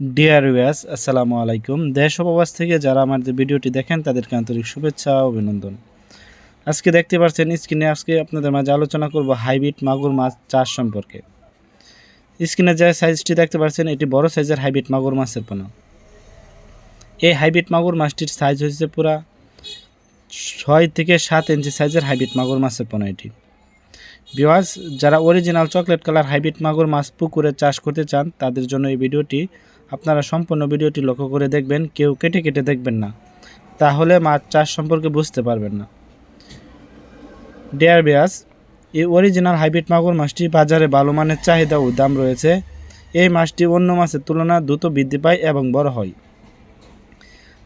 Dear viewers আসসালামু আলাইকুম। দেশ প্রবাস থেকে যারা আমাদের ভিডিওটি দেখেন, তাদেরকে আন্তরিক শুভেচ্ছা ও অভিনন্দন। আজকে দেখতে পাচ্ছেন স্ক্রিনে আজকে আপনাদের মাঝে আলোচনা করব হাইব্রিড মাগুর মাছ চাষ সম্পর্কে। স্ক্রিনে যে সাইজটি দেখতে পাচ্ছেন, এটি বড় সাইজের হাইব্রিড মাগুর মাছের পোনা। এই হাইব্রিড মাগুর মাছটির সাইজ হচ্ছে পুরা ছয় থেকে সাত ইঞ্চি সাইজের হাইব্রিড মাগুর মাছের পোনা এটি। বিওয়াজ যারা অরিজিনাল চকলেট কালার হাইব্রিড মাগুর মাছ পুকুরে চাষ করতে চান, তাদের জন্য এই ভিডিওটি আপনারা সম্পূর্ণ ভিডিওটি লক্ষ্য করে দেখবেন, কেউ কেটে কেটে দেখবেন না। তাহলে মাছ চাষ সম্পর্কে বুঝতে পারবেন না। ডেয়ার বিয়াস এই অরিজিনাল হাইব্রিড মাগুর মাছটি বাজারে ভালো মানের চাহিদা ও দাম রয়েছে। এই মাছটি অন্য মাছের তুলনায় দ্রুত বৃদ্ধি পায় এবং বড় হয়।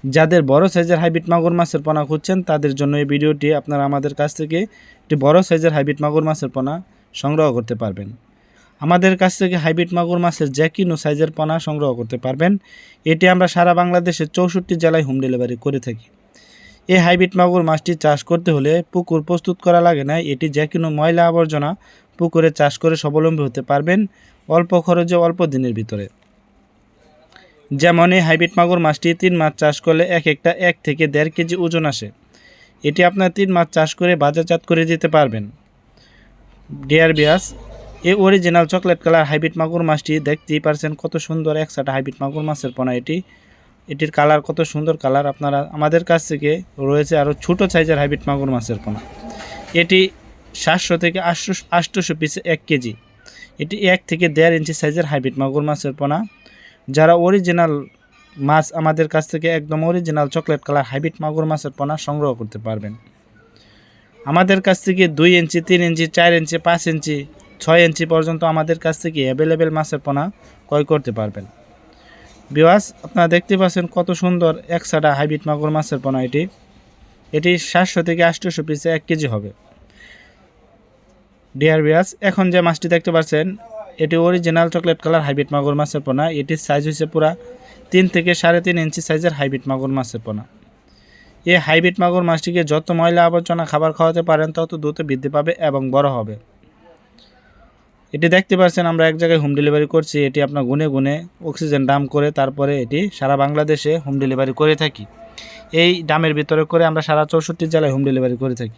যাদের বড় সাইজের হাইব্রিড মাগুর মাছের পোনা খুঁজছেন, তাদের জন্য এই ভিডিওটি আপনারা আমাদের কাছ থেকে একটি বড় সাইজের হাইব্রিড মাগুর মাছের পোনা সংগ্রহ করতে পারবেন। আমাদের কাছ থেকে হাইব্রিড মাগুর মাছের যে কোনো সাইজের পোনা সংগ্রহ করতে পারবেন। এটি আমরা সারা বাংলাদেশের চৌষট্টি জেলায় হোম ডেলিভারি করে থাকি। এই হাইব্রিড মাগুর মাছটি চাষ করতে হলে পুকুর প্রস্তুত করা লাগে না। এটি যে কোনো ময়লা আবর্জনা পুকুরে চাষ করে স্বাবলম্বী হতে পারবেন অল্প খরচে অল্প দিনের ভিতরে। যেমন এই হাইব্রিড মাগুর মাছটি তিন মাছ চাষ করলে এক একটা এক থেকে দেড় কেজি ওজন আসে। এটি আপনার তিন মাছ চাষ করে বাজারজাত করে দিতে পারবেন। ডিয়ার বিয়াস এই অরিজিনাল চকলেট কালার হাইব্রিড মাগুর মাছটি দেখতেই পারছেন কত সুন্দর একসাথে হাইব্রিড মাগুর মাছের পোনা এটি। এটির কালার কত সুন্দর কালার আপনারা আমাদের কাছ থেকে রয়েছে আরও ছোটো সাইজের হাইব্রিড মাগুর মাছের পোনা। এটি সাতশো থেকে আটশো আটশোশো পিসে এক কেজি। এটি এক থেকে দেড় ইঞ্চি সাইজের হাইব্রিড মাগুর মাছের পোনা। যারা অরিজিনাল মাছ আমাদের কাছ থেকে একদম অরিজিনাল চকলেট কালার হাইব্রিড মাগুর মাছের পোনা সংগ্রহ করতে পারবেন। আমাদের কাছ থেকে দুই ইঞ্চি তিন ইঞ্চি চার ইঞ্চি পাঁচ ইঞ্চি ছয় ইঞ্চি পর্যন্ত আমাদের কাছ থেকে অ্যাভেলেবেল মাছের পোনা ক্রয় করতে পারবেন। বিওয়াস আপনারা দেখতে পাচ্ছেন কত সুন্দর একসাটা হাইব্রিড মাগুর মাছের পোনা এটি। এটি সাতশো থেকে আটশোশো পিসে এক কেজি হবে। ডিয়ার বিয়াস এখন যে মাছটি দেখতে পাচ্ছেন, এটি অরিজিনাল চকলেট কালার হাইব্রিড মাগুর মাছের পোনা। এটির সাইজ হচ্ছে পুরা তিন থেকে সাড়ে তিন ইঞ্চি সাইজের হাইব্রিড মাগুর মাছের পোনা। এই হাইব্রিড মাগুর মাছটিকে যত ময়লা আবর্জনা খাবার খাওয়াতে পারেন, তত দ্রুত বৃদ্ধি পাবে এবং বড় হবে। এটি দেখতে পাচ্ছেন আমরা এক জায়গায় হোম ডেলিভারি করছি, এটি আপনার গুনে গুনে অক্সিজেন ডাম করে তারপরে এটি সারা বাংলাদেশে হোম ডেলিভারি করে থাকি। এই ডামের ভিতরে করে আমরা সারা চৌষট্টি জেলায় হোম ডেলিভারি করে থাকি।